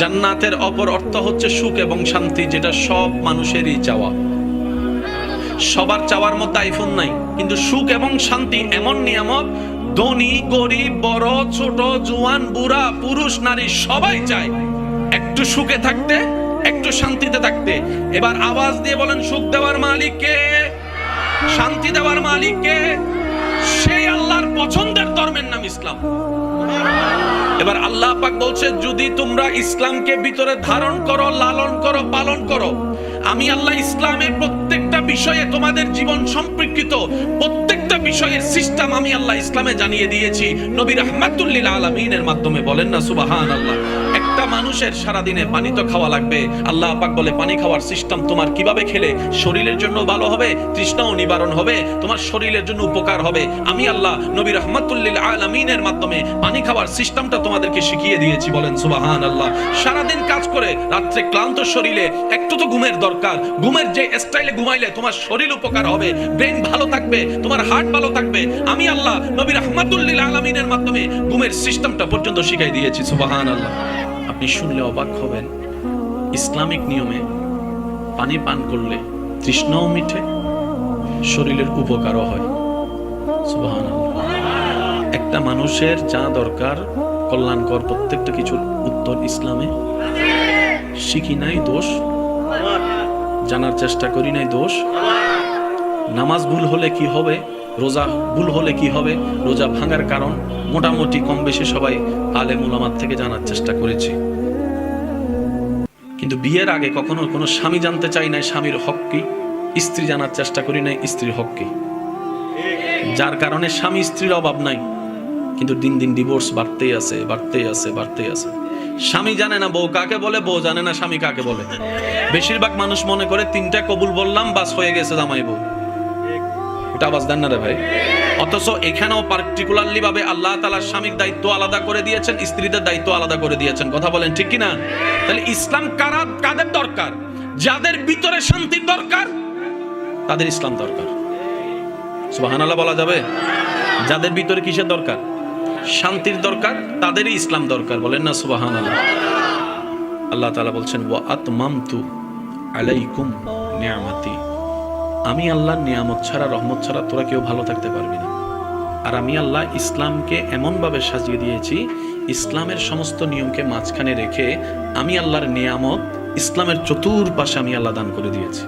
জান্নাতের অপর অর্থ হচ্ছে সুখ এবং শান্তি, যেটা সব মানুষেরই চাওয়া। সবার চাওয়ার মতো আইফোন নাই, কিন্তু সুখ এবং শান্তি এমন নিয়ামত ধনী, গরিব, বড়, ছোট, জোয়ান, বুড়া, পুরুষ, নারী, সবাই চায় একটু সুখে থাকতে, একটু শান্তিতে থাকতে। এবার আওয়াজ দিয়ে বলেন, সুখ দেওয়ার মালিককে শান্তি দেওয়ার মালিক কে? সেই আল্লাহর পছন্দের ধর্মের নাম ইসলাম। এবার আল্লাহ পাক বলছে, যদি তোমরা ইসলামকে ভিতরে ধারণ করো, লালন করো, পালন করো, আমি আল্লাহ ইসলামের প্রত্যেকটা বিষয়ে তোমাদের জীবন সম্পর্কিত প্রত্যেকটা বিষয়ের সিস্টেম আমি আল্লাহ ইসলামে জানিয়ে দিয়েছি। নবী রহমাতুল্লিল আলমিনের মাধ্যমে বলেন না সুবাহান আল্লাহ একটা মানুষের সারা দিনে পানি তো খাওয়া লাগবে। আল্লাহ পাক বলে, পানি খাওয়ার সিস্টেম তোমার কীভাবে খেলে? শরীরের জন্য ভালো হবে, তৃষ্ণাও নিবারণ হবে, তোমার শরীরের জন্য উপকার হবে। আমি আল্লাহ নবী রহমাতুল্লিল আলমিনের মাধ্যমে পানি খাওয়ার সিস্টেমটা তোমাদেরকে শিখিয়ে দিয়েছি, বলেন সুবাহান আল্লাহ সারাদিন কাজ করে, রাত্রে ক্লান্ত শরীরে, একটু তো ঘুমের দরকার। ঘুমের যে স্টাইলে ঘুমাইলে তোমার শরীর উপকার হবে ব্রেন ভালো থাকবে, তোমার হার্ট ভালো থাকবে। আমি আল্লাহ নবী রহমাতুল্লিল আলমিনের মাধ্যমে ঘুমের সিস্টেমটা পর্যন্ত শিখাই দিয়েছি সুবাহান আল্লাহ আপনি শুনলে অবাক হবেন। ইসলামিক নিয়মে পানি পান করলে তৃষ্ণাও মিঠে, শরীরের উপকারও হয়। সুবহানাল্লাহ। একটা মানুষের যা দরকার কল্যাণকর প্রত্যেকটা কিছুর উত্তর ইসলামে। শিখি নাই দোষ, জানার চেষ্টা করি নাই দোষ। নামাজ ভুল হলে কি হবে? রোজা ভুল হলে কি হবে? রোজা ভাঙার কারণ? মোটামুটি কম বেশি সবাই আলে মুলামাত থেকে জানার চেষ্টা করেছি। কিন্তু বিয়ের আগে কখনো কোনো স্বামী জানতে চাই নাই স্বামীর হক কি? স্ত্রী জানার চেষ্টা করি নাই স্ত্রীর হক কি? যার কারণে স্বামী স্ত্রীর অভাব নাই। কিন্তু দিন দিন ডিভোর্স বাড়তেই আছে বাড়তেই আছে বাড়তেই আছে। স্বামী জানে না বউ কাকে বলে, বউ জানে না স্বামী কাকে বলে। বেশিরভাগ মানুষ মনে করে তিনটা কবুল বললাম, বাস হয়ে গেছে জামাই বউ। এটা আওয়াজ দেন না রে ভাই। অথচ এখানেও পার্টিকুলারলি ভাবে আল্লাহ তালা স্বামীর দায়িত্ব আলাদা করে দিয়েছেন, স্ত্রীদের দায়িত্ব আলাদা করে দিয়েছেন। কথা বলেন ঠিক কি না তাহলে ইসলাম কারা, কাদের দরকার? যাদের ভিতরে শান্তির দরকার, তাদের ইসলাম দরকার। সুবহানাল্লাহ বলা যাবে? যাদের ভিতরে কিসের দরকার? শান্তির দরকার, তাদেরই ইসলাম দরকার। বলেন না সুবহানাল্লাহ। আল্লাহ তালা বলছেন, ওয়া আতমামতু আলাইকুম নিয়ামাতি। আমি আল্লাহর নিয়ামত ছাড়া, রহমত ছাড়া তোরা কেউ ভালো থাকতে পারবি না। আর আমি আল্লাহ ইসলামকে এমনভাবে সাজিয়ে দিয়েছি, ইসলামের সমস্ত নিয়মকে মাঝখানে রেখে আমি আল্লাহর নিয়ামত, ইসলামের চতুর্পাশে আমি আল্লাহ দান করে দিয়েছি।